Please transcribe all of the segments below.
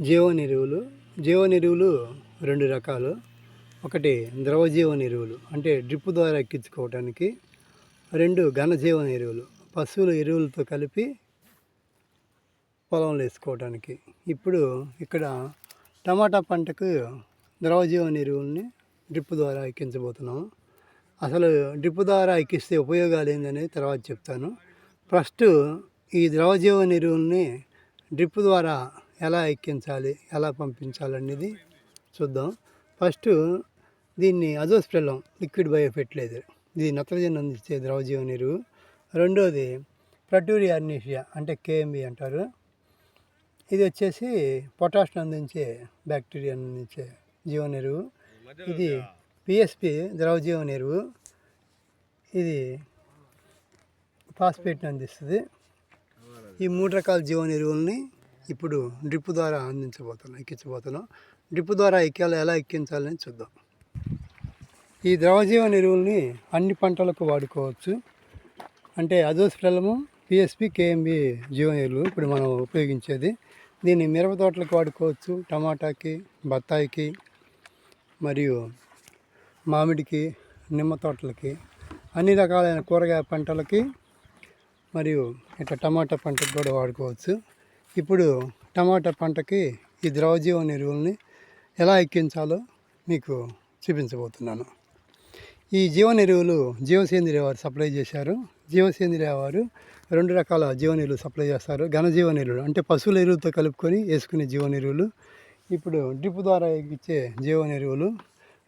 జీవన ఎరువులు జీవన ఎరువులు రెండు రకాలు. ఒకటి ద్రవజీవన ఎరువులు అంటే డ్రిప్ ద్వారా ఎక్కించుకోవడానికి రెండు ఘనజీవన ఎరువులు పశువుల ఎరువులతో కలిపి పొలంలో వేసుకోవడానికి ఇప్పుడు ఇక్కడ టమాటా పంటకు ద్రవ జీవన ఎరువుల్ని డ్రిప్ ద్వారా ఎక్కించబోతున్నాము. అసలు డ్రిప్ ద్వారా ఎక్కిస్తే ఉపయోగాలు ఏందనేది తర్వాత చెప్తాను. ఫస్ట్ ఈ ద్రవజీవన ఎరువుల్ని డ్రిప్ ద్వారా ఎలా ఎక్కించాలి ఎలా పంపించాలి అనేది చూద్దాం. ఫస్ట్ దీన్ని అజోస్ప్రెల్లం లిక్విడ్ బయో ఫెర్టిలైజర్ ఇది నత్రజని అందించే ద్రవజీవన ఎరువు రెండోది ప్రటూరి అర్నీషియా అంటే కేఎంబి అంటారు. ఇది వచ్చేసి పొటాషియం అందించే బ్యాక్టీరియా అందించే జీవన ఎరువు ఇది పిఎస్పి ద్రవజీవన ఎరువు ఇది ఫాస్ఫేట్ని అందిస్తుంది. ఈ మూడు రకాల జీవన ఎరువుల్ని ఇప్పుడు డ్రిప్ ద్వారా అందించబోతున్నాం ఎక్కించబోతున్నాం. డ్రిప్ ద్వారా ఎక్కాలి ఎలా ఎక్కించాలని చూద్దాం. ఈ ద్రవజీవన ఎరువుల్ని అన్ని పంటలకు వాడుకోవచ్చు. అంటే అజోస్ప్రెలము పిఎస్పి కేఎంబి జీవన ఎరువులు ఇప్పుడు మనం ఉపయోగించేది. దీన్ని మిరప తోటలకు వాడుకోవచ్చు టమాటాకి బత్తాయికి మరియు మామిడికి నిమ్మ తోటలకి అన్ని రకాలైన కూరగాయ పంటలకి మరియు ఇట్లా టమాటా పంటకు కూడా వాడుకోవచ్చు. ఇప్పుడు టమాటా పంటకి ఈ ద్రవజీవన ఎరువుల్ని ఎలా ఎక్కించాలో మీకు చూపించబోతున్నాను. ఈ జీవన ఎరువులు జీవసేంద్రియ వారు సప్లై చేశారు. జీవసేంద్రియ వారు రెండు రకాల జీవన ఎరువులు సప్లై చేస్తారు. ఘనజీవన ఎరువులు అంటే పశువుల ఎరువులతో కలుపుకొని వేసుకునే జీవన ఎరువులు. ఇప్పుడు డ్రిప్ ద్వారా ఇచ్చే జీవన ఎరువులు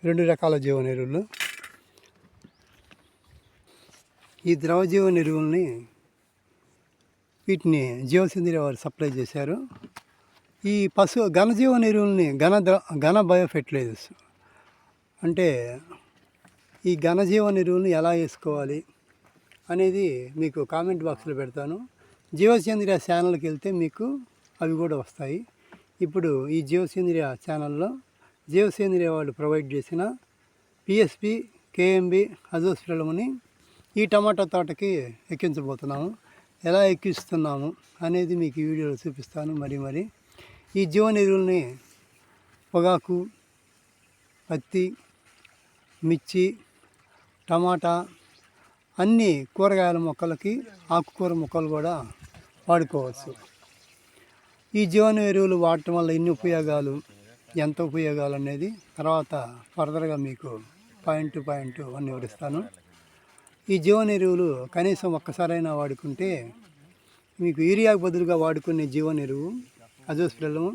రెండు రకాల జీవన ఎరువులు. ఈ ద్రవ జీవన ఎరువుల్ని వీటిని జీవసేంద్రియ వారు సప్లై చేశారు. ఈ పశు ఘనజీవన ఎరువుల్ని ఘన ఘన బయో ఫెర్టిలైజర్స్ అంటే ఈ ఘనజీవన ఎరువులను ఎలా వేసుకోవాలి అనేది మీకు కామెంట్ బాక్స్లో పెడతాను. జీవసేంద్రియ ఛానల్కి వెళ్తే మీకు అవి కూడా వస్తాయి. ఇప్పుడు ఈ జీవసేంద్రియ ఛానల్లో జీవసేంద్రియ వాళ్ళు ప్రొవైడ్ చేసిన పిఎస్పి కేఎంబి అజోస్ఫిరలముని ఈ టమాటా తోటకి ఎక్కించబోతున్నాము. ఎలా ఎక్కిస్తున్నాము అనేది మీకు ఈ వీడియోలో చూపిస్తాను. మరి మరి ఈ జీవన ఎరువుల్ని పొగాకు పత్తి మిర్చి టమాటా అన్ని కూరగాయల మొక్కలకి ఆకుకూర మొక్కలు కూడా వాడుకోవచ్చు. ఈ జీవన ఎరువులు వాడటం వల్ల ఎన్ని ఉపయోగాలు ఎంత ఉపయోగాలు అనేది తర్వాత ఫర్దర్గా మీకు పాయింట్ టు పాయింట్ అన్ని వివరిస్తాను. ఈ జీవన ఎరువులు కనీసం ఒక్కసారైనా వాడుకుంటే మీకు యూరియాకు బదులుగా వాడుకునే జీవన ఎరువు అజోస్ప్రెల్లము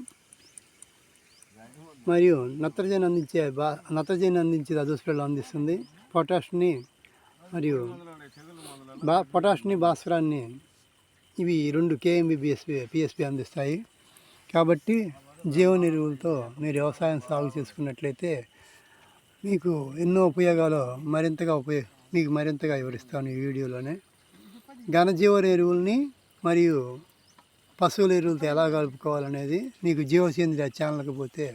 మరియు నత్రజని అందించే బా నత్రజని అందించే అజోస్ప్రెల్లం అందిస్తుంది. పొటాష్ని మరియు బా పొటాష్ని భాస్వరాన్ని ఇవి రెండు కేఎంబి బిఎస్పి పిఎస్పి అందిస్తాయి. కాబట్టి జీవన ఎరువులతో మీరు వ్యవసాయం సాగు చేసుకున్నట్లయితే మీకు ఎన్నో ఉపయోగాలు మరింతగా ఉపయోగ మీకు మరింతగా వివరిస్తాను ఈ వీడియోలోనే. ఘనజీవ ఎరువుల్ని మరియు పశువుల ఎరువులతో ఎలా కలుపుకోవాలనేది మీకు జీవసేంద్రియ ఛానల్కి పోతే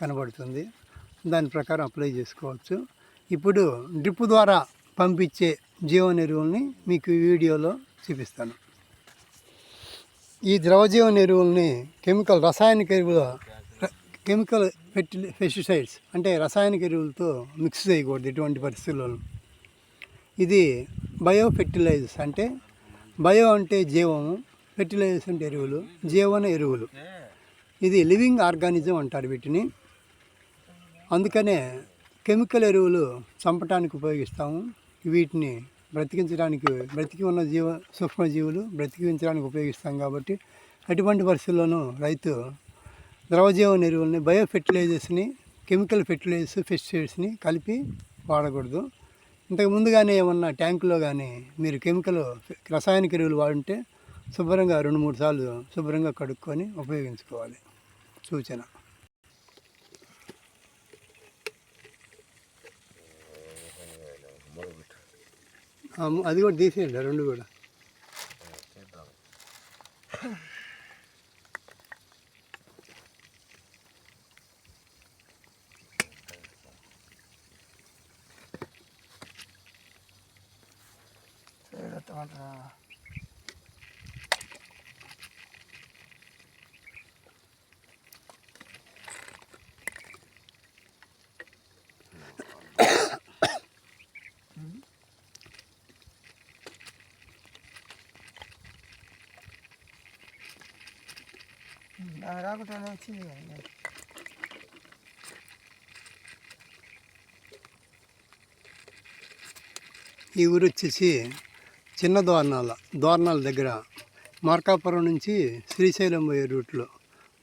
కనబడుతుంది. దాని ప్రకారం అప్లై చేసుకోవచ్చు. ఇప్పుడు డ్రిప్ ద్వారా పంపించే జీవన ఎరువుల్ని మీకు వీడియోలో చూపిస్తాను. ఈ ద్రవజీవన ఎరువుల్ని కెమికల్ రసాయనిక ఎరువుల కెమికల్ ఫెర్టి పెస్టిసైడ్స్ అంటే రసాయనిక ఎరువులతో మిక్స్ చేయకూడదు ఎటువంటి పరిస్థితుల్లోనూ. ఇది బయో ఫెర్టిలైజర్స్ అంటే బయో అంటే జీవము ఫెర్టిలైజర్స్ అంటే ఎరువులు జీవన ఎరువులు. ఇది లివింగ్ ఆర్గానిజం అంటారు వీటిని. అందుకనే కెమికల్ ఎరువులు చంపటానికి ఉపయోగిస్తాము. వీటిని బ్రతికించడానికి బ్రతికి ఉన్న జీవ సూక్ష్మజీవులు బ్రతికించడానికి ఉపయోగిస్తాం కాబట్టి అటువంటి పరిస్థితుల్లోనూ రైతు ద్రవజీవన ఎరువులని బయో ఫెర్టిలైజర్స్ని కెమికల్ ఫెర్టిలైజర్స్ పెస్టిసైడ్స్ని కలిపి వాడకూడదు. ఇంతకు ముందుగానే ఏమన్నా ట్యాంకులో కానీ మీరు కెమికల్ రసాయనిక ఎరువులు వాడుంటే శుభ్రంగా రెండు మూడు సార్లు శుభ్రంగా కడుక్కొని ఉపయోగించుకోవాలి. సూచన. అది కూడా తీసేయండి రెండు కూడా. 이상하다. 나라고 되는 취미가 없네. 이 그렇듯이 చిన్న దోర్నాల దోర్నాల దగ్గర మార్కాపురం నుంచి శ్రీశైలం పోయే రూట్లో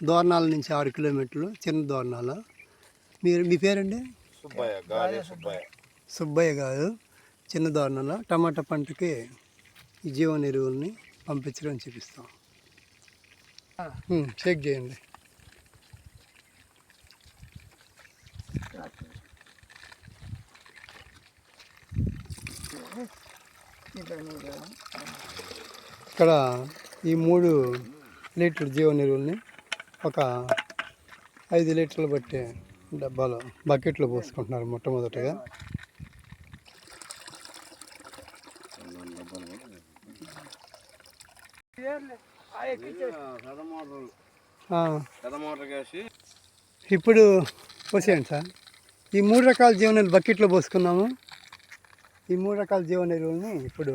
దోర్నాల నుంచి ఆరు కిలోమీటర్లు చిన్న దోర్నాల మీరు మీ పేరండి? సుబ్బయ్య గాలి సుబ్బయ్య. సుబ్బయ్య గారు. చిన్న దోర్నాల టమాటా పంటకి ఈ జీవన ఎరువుల్ని పంపించడం చూపిస్తాం. చెక్ చేయండి. ఇక్కడ ఈ మూడు లీటర్ జీవ ఎరువుల్ని ఒక ఐదు లీటర్లు బట్టి డబ్బాలో బకెట్లో పోసుకుంటున్నారు మొట్టమొదటిగా. ఇప్పుడు పోసేయండి సార్. ఈ మూడు రకాల జీవన బకెట్లో పోసుకున్నాము. ఈ మూడు రకాల జీవన ఎరువులని ఇప్పుడు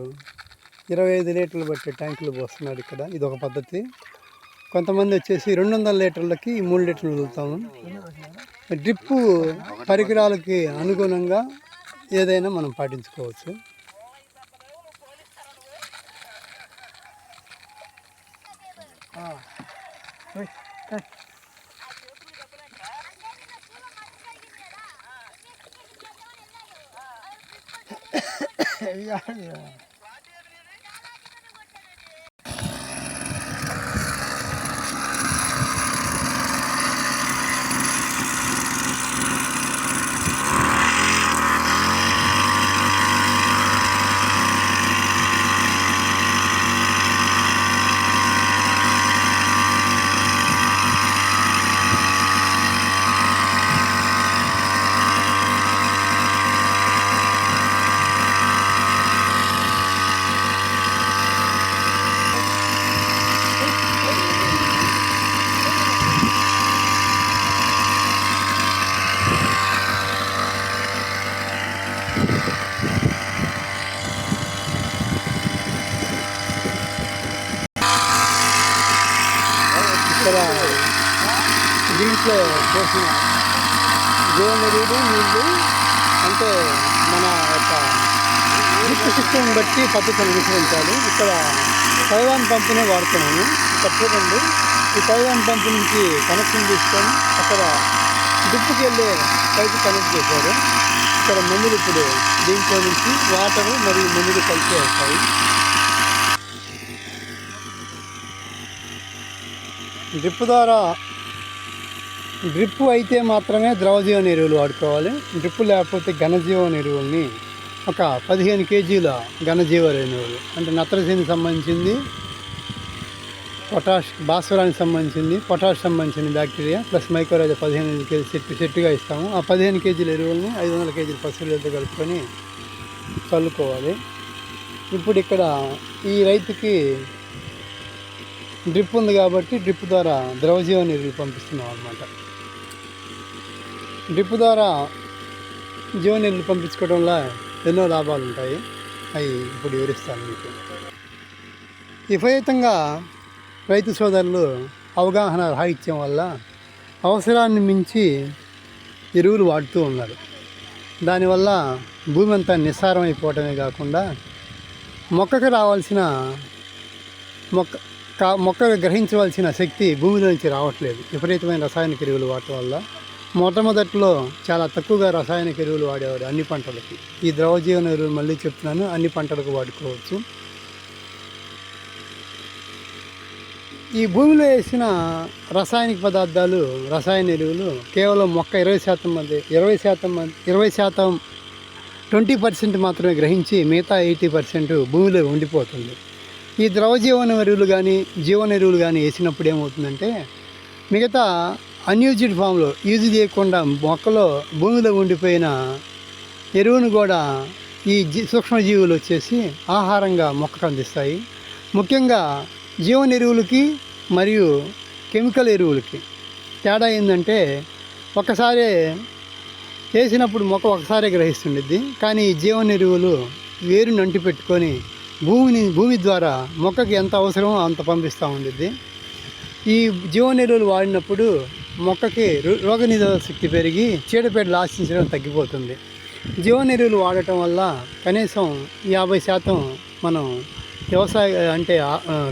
ఇరవై ఐదు లీటర్లు బట్టి ట్యాంకులు పోస్తున్నాడు ఇక్కడ. ఇది ఒక పద్ధతి. కొంతమంది వచ్చేసి రెండు వందల లీటర్లకి ఈ మూడు లీటర్లు వదులుతాము. డ్రిప్పు పరికరాలకి అనుగుణంగా ఏదైనా మనం పాటించుకోవచ్చు. ఇవి కాదు. ఇక్కడ దీంట్లో పోసిన జీవనరుడు అంటే మన యొక్క డ్రిప్ సిస్టమ్ బట్టి పద్ధతిని అనుసరించాలి. ఇక్కడ తైవాన్ పంపునే వాడుతున్నాను. ఇక్కడ చూడండి. ఈ తైవాన్ పంపు నుంచి కనెక్షన్ తీసుకొని అక్కడ డ్రిప్కి వెళ్ళే పైపు కనెక్ట్ చేశారు. ఇక్కడ మందులు ఇప్పుడు దీంట్లో నుంచి వాటర్ మరియు మందులు కలిసి వస్తాయి. డ్రిప్ ద్వారా డ్రిప్ అయితే మాత్రమే ద్రవజీవన ఎరువులు వాడుకోవాలి. డ్రిప్ లేకపోతే ఘనజీవన ఎరువుల్ని ఒక పదిహేను కేజీల ఘనజీవ ఎరువులు అంటే నత్రజనికి సంబంధించింది పొటాష్ భాస్వరానికి సంబంధించింది పొటాష్ సంబంధించిన బ్యాక్టీరియా ప్లస్ మైక్రోరైజ పదిహేను కేజీ సెట్ సెట్గా ఇస్తాము. ఆ పదిహేను కేజీల ఎరువులను ఐదు వందల కేజీల పశువులతో కలుపుకొని చల్లుకోవాలి. ఇప్పుడు ఇక్కడ ఈ రైతుకి డ్రిప్ ఉంది కాబట్టి డ్రిప్ ద్వారా ద్రవజీవన ఎరువులు పంపిస్తున్నాం అనమాట డ్రిప్ ద్వారా జీవన ఎరువులు పంపించుకోవడం వల్ల ఎన్నో లాభాలు ఉంటాయి అవి ఇప్పుడు వివరిస్తాను మీకు. విపరీతంగా రైతు సోదరులు అవగాహన రాహిత్యం వల్ల అవసరాన్ని మించి ఎరువులు వాడుతూ ఉన్నారు. దానివల్ల భూమి అంతా నిస్సారం అయిపోవటమే కాకుండా మొక్కకు రావాల్సిన మొక్క కా మొక్క గ్రహించవలసిన శక్తి భూమిలో నుంచి రావట్లేదు. విపరీతమైన రసాయనిక ఎరువులు వాడటం వల్ల మొట్టమొదట్లో చాలా తక్కువగా రసాయనిక ఎరువులు వాడేవారు అన్ని పంటలకి. ఈ ద్రవజీవన ఎరువులు మళ్ళీ చెప్తున్నాను అన్ని పంటలకు వాడుకోవచ్చు. ఈ భూమిలో వేసిన రసాయనిక పదార్థాలు రసాయన ఎరువులు కేవలం మొక్క ఇరవై శాతం మంది ఇరవై శాతం మంది ఇరవై శాతం ట్వంటీ పర్సెంట్ మాత్రమే గ్రహించి మిగతా ఎయిటీ పర్సెంట్ భూమిలో ఉండిపోతుంది. ఈ ద్రవజీవన ఎరువులు కానీ జీవన ఎరువులు కానీ వేసినప్పుడు ఏమవుతుందంటే మిగతా అన్యూజ్డ్ ఫామ్లో యూజ్ చేయకుండా మొక్కలో భూమిలో ఉండిపోయిన ఎరువును కూడా ఈ జీ సూక్ష్మజీవులు వచ్చేసి ఆహారంగా మొక్కకు అందిస్తాయి. ముఖ్యంగా జీవన ఎరువులకి మరియు కెమికల్ ఎరువులకి. తేడా ఏంటంటే ఒకసారి వేసినప్పుడు మొక్క ఒకసారి గ్రహిస్తుండిద్ది. కానీ ఈ జీవన ఎరువులు వేరుని అంటి పెట్టుకొని భూమిని భూమి ద్వారా మొక్కకి ఎంత అవసరమో అంత పంపిస్తూ ఉండిద్ది. ఈ జీవన ఎరువులు వాడినప్పుడు మొక్కకి రో- రోగనిరోధక శక్తి పెరిగి చీడపీడలు ఆశించడం తగ్గిపోతుంది. జీవన ఎరువులు వాడటం వల్ల కనీసం యాభై శాతం మనం వ్యవసాయ అంటే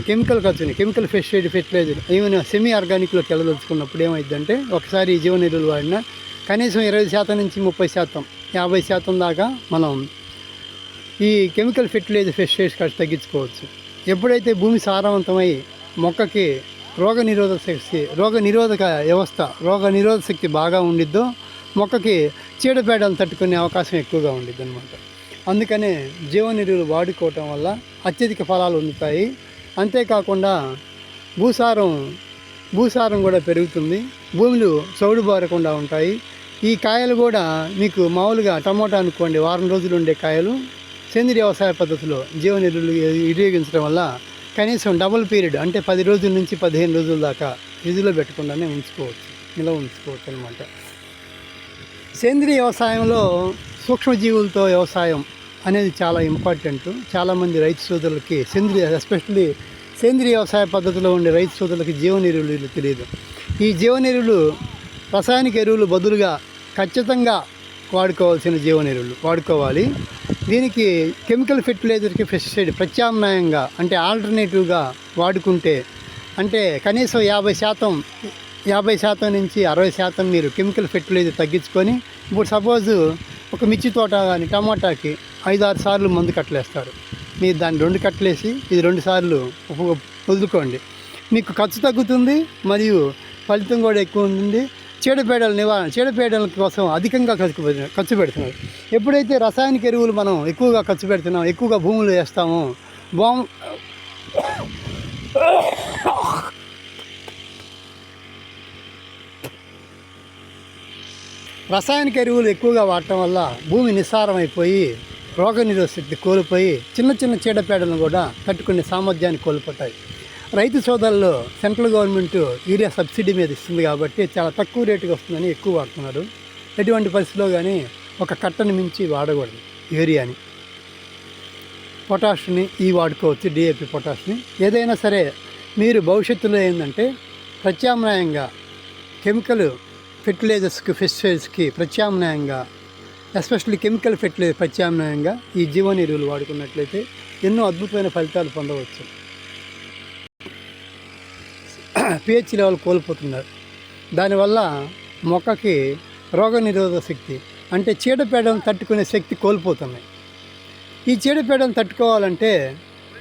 కెమికల్ ఖర్చుని కెమికల్ ఫెస్టిసైడ్ ఫెర్టిలైజర్ ఏమైనా సెమీ ఆర్గానిక్లోకి వెళ్ళదలుచుకున్నప్పుడు ఏమైందంటే ఒకసారి ఈ జీవన ఎరువులు వాడినా కనీసం ఇరవై శాతం నుంచి ముప్పై శాతం యాభై శాతం దాకా మనం ఈ కెమికల్ ఫెర్టిలైజర్ ఫెస్టిసైడ్స్ ఖర్చు తగ్గించుకోవచ్చు. ఎప్పుడైతే భూమి సారవంతమై మొక్కకి రోగ నిరోధక శక్తి రోగ నిరోధక వ్యవస్థ రోగ నిరోధక శక్తి బాగా ఉండిద్దో మొక్కకి చీడపేడలు తట్టుకునే అవకాశం ఎక్కువగా ఉండిద్ది అనమాట అందుకనే జీవన ఎరువులు వాడుకోవటం వల్ల అత్యధిక ఫలాలు అందుతాయి. అంతేకాకుండా భూసారం భూసారం కూడా పెరుగుతుంది. భూములు చౌడు బారకుండా ఉంటాయి. ఈ కాయలు కూడా మీకు మామూలుగా టమోటా అనుకోండి వారం రోజులు ఉండే కాయలు సేంద్రియ వ్యవసాయ పద్ధతిలో జీవన ఎరువులు వినియోగించడం వల్ల కనీసం డబుల్ పీరియడ్ అంటే పది రోజుల నుంచి పదిహేను రోజుల దాకా ఫ్రిడ్జ్లో పెట్టకుండానే ఉంచుకోవచ్చు నిల్వ ఉంచుకోవచ్చు అనమాట సేంద్రియ వ్యవసాయంలో సూక్ష్మజీవులతో వ్యవసాయం అనేది చాలా ఇంపార్టెంట్ చాలామంది రైతు సోదరులకి సేంద్రియ ఎస్పెషల్లీ సేంద్రియ వ్యవసాయ పద్ధతిలో ఉండే రైతు సోదరులకి జీవనెరువులు తెలియదు. ఈ జీవనెరువులు రసాయనిక ఎరువులు బదులుగా ఖచ్చితంగా వాడుకోవాల్సిన జీవనెరువులు వాడుకోవాలి. దీనికి కెమికల్ ఫెర్టిలైజర్కి పెస్టిసైడ్ ప్రత్యామ్నాయంగా అంటే ఆల్టర్నేటివ్గా వాడుకుంటే అంటే కనీసం యాభై శాతం యాభై శాతం నుంచి అరవై శాతం మీరు కెమికల్ ఫెర్టిలైజర్ తగ్గించుకొని ఇప్పుడు సపోజ్ ఒక మిర్చి తోట కానీ టమాటాకి ఐదు ఆరు సార్లు మందు కట్టలేస్తారు. మీరు దాన్ని రెండు కట్టలేసి ఇది రెండు సార్లు వదులుకోండి మీకు ఖర్చు తగ్గుతుంది మరియు ఫలితం కూడా ఎక్కువ ఉంటుంది. చీడపీడల నివారణ చీడపీడల కోసం అధికంగా ఖర్చు ఖర్చు పెడుతున్నారు. ఎప్పుడైతే రసాయనిక ఎరువులు మనం ఎక్కువగా ఖర్చు పెడుతున్నాం ఎక్కువగా భూములు వేస్తామో బాం రసాయనిక ఎరువులు ఎక్కువగా వాడటం వల్ల భూమి నిస్సారమైపోయి రోగనిరోధక శక్తి కోల్పోయి చిన్న చిన్న చీడపేడలను కూడా తట్టుకునే సామర్థ్యాన్ని కోల్పోతాయి. రైతు సోదరులు సెంట్రల్ గవర్నమెంట్ యూరియా సబ్సిడీ మీద ఇస్తుంది కాబట్టి చాలా తక్కువ రేటుకి వస్తుందని ఎక్కువ వాడుతున్నారు. ఎటువంటి పరిస్థితిలో కానీ ఒక కట్టను మించి వాడకూడదు యూరియాని. పొటాష్ని ఈ వాడుకోవచ్చు డిఏపి పొటాష్ని. ఏదైనా సరే మీరు భవిష్యత్తులో ఏంటంటే ప్రత్యామ్నాయంగా కెమికల్ ఫెర్టిలైజర్స్కి ఫెస్టిసైడ్స్కి ప్రత్యామ్నాయంగా ఎస్పెషల్లీ కెమికల్ ఫెర్టిలైజర్ ప్రత్యామ్నాయంగా ఈ జీవన ఎరువులు వాడుకున్నట్లయితే ఎన్నో అద్భుతమైన ఫలితాలు పొందవచ్చు. పిహెచ్ లెవెల్ కోల్పోతున్నారు. దానివల్ల మొక్కకి రోగనిరోధక శక్తి అంటే చీడపేడను తట్టుకునే శక్తి కోల్పోతున్నాయి. ఈ చీడపేడను తట్టుకోవాలంటే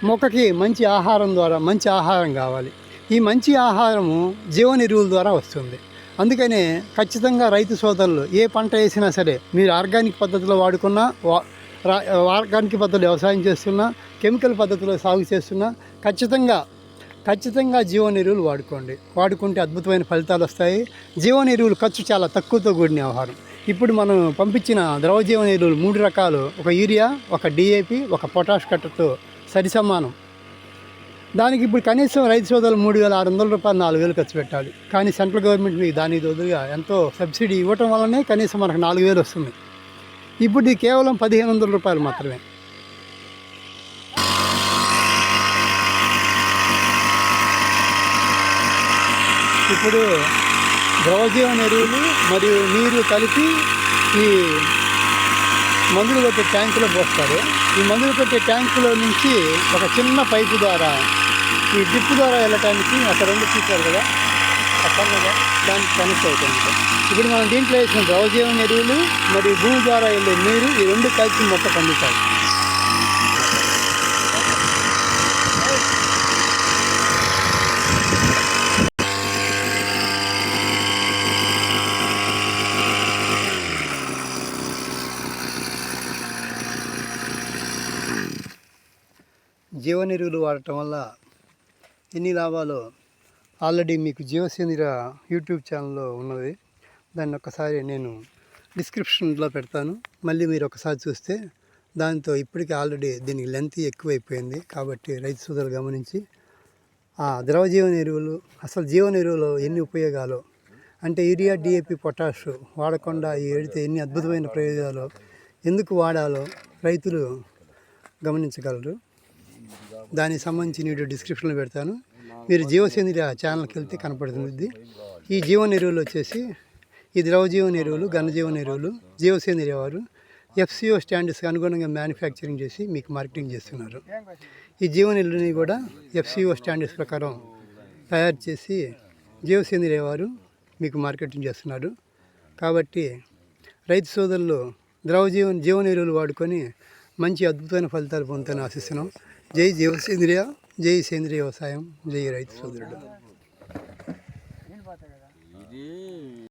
మొక్కకి మంచి ఆహారం ద్వారా మంచి ఆహారం కావాలి. ఈ మంచి ఆహారము జీవన ఎరువుల ద్వారా వస్తుంది. అందుకనే ఖచ్చితంగా రైతు సోదరులు ఏ పంట వేసినా సరే మీరు ఆర్గానిక్ పద్ధతిలో వాడుకున్నా ఆర్గానిక్ పద్ధతిలో వ్యవసాయం చేస్తున్నా కెమికల్ పద్ధతిలో సాగు చేస్తున్నా ఖచ్చితంగా ఖచ్చితంగా జీవన ఎరువులు వాడుకోండి. వాడుకుంటే అద్భుతమైన ఫలితాలు వస్తాయి. జీవన ఎరువులు ఖర్చు చాలా తక్కువతో కూడిన వ్యవహారం. ఇప్పుడు మనం పంపించిన ద్రవ జీవన ఎరువులు మూడు రకాలు. ఒక యూరియా ఒక డిఏపి ఒక పొటాష్ కట్టతో సరి సమానం దానికి ఇప్పుడు కనీసం రైతు సోదరులు మూడు వేల ఆరు వందల రూపాయలు నాలుగు వేలు ఖర్చు పెట్టాలి. కానీ సెంట్రల్ గవర్నమెంట్ మీకు దానికి తోడుగా ఎంతో సబ్సిడీ ఇవ్వటం వల్లనే కనీసం మనకు నాలుగు వేలు వస్తుంది ఇప్పుడు ఇది కేవలం పదిహేను వందల రూపాయలు మాత్రమే. ఇప్పుడు ద్రవజీవన ఎరువులు మరియు నీరు కలిపి ఈ మందులు కొట్టే ట్యాంకులో పోస్తారు. ఈ మందులు కొట్టే ట్యాంకులో నుంచి ఒక చిన్న పైపు ద్వారా ఈ డ్రిప్ ద్వారా వెళ్ళటానికి అక్కడ రెండు చూశారు కదా అక్కడ దానికి కనెక్ట్ అవుతుంది ఇప్పుడు మనం దీంట్లో వేసిన ద్రవజీవన ఎరువులు మరియు భూమి ద్వారా వెళ్ళే నీరు ఈ రెండు కలిసి మొక్క పండుతాయి జీవన ఎరువులు వాడటం వల్ల ఎన్ని లాభాలు ఆల్రెడీ మీకు జీవసేంద్ర యూట్యూబ్ ఛానల్లో ఉన్నది. దాన్ని ఒకసారి నేను డిస్క్రిప్షన్లో పెడతాను. మళ్ళీ మీరు ఒకసారి చూస్తే దాంతో ఇప్పటికీ ఆల్రెడీ దీనికి లెంత్ ఎక్కువైపోయింది. కాబట్టి రైతు సోదరులు గమనించి ఆ ద్రవ జీవన ఎరువులు అసలు జీవన ఎరువులు ఎన్ని ఉపయోగాలు? అంటే యూరియా డిఏపి పొటాష్ వాడకుండా ఈ ఎడితే ఎన్ని అద్భుతమైన ప్రయోజనాలు ఎందుకు వాడాలో రైతులు గమనించగలరు. దానికి సంబంధించి నేను డిస్క్రిప్షన్లో పెడతాను. మీరు జీవసేంద్రియ ఛానల్కి వెళ్తే కనపడుతుంది ఈ జీవన ఎరువులు వచ్చేసి ఈ ద్రవ జీవన ఎరువులు ఘనజీవన ఎరువులు జీవసేంద్రియ వారు ఎఫ్సిఓ స్టాండర్డ్స్కి అనుగుణంగా మ్యానుఫ్యాక్చరింగ్ చేసి మీకు మార్కెటింగ్ చేస్తున్నారు. ఈ జీవన ఎరువుని కూడా ఎఫ్సిఓ స్టాండర్డ్స్ ప్రకారం తయారు చేసి జీవసేంద్రియ వారు మీకు మార్కెటింగ్ చేస్తున్నారు. కాబట్టి రైతు సోదరులు ద్రవ జీవన జీవన ఎరువులు వాడుకొని మంచి అద్భుతమైన ఫలితాలు పొందుతాలని ఆశిస్తున్నాం. జై జీవ సేంద్రియ జై సేంద్రియ వ్యవసాయం జై రైతు సోదరుడు.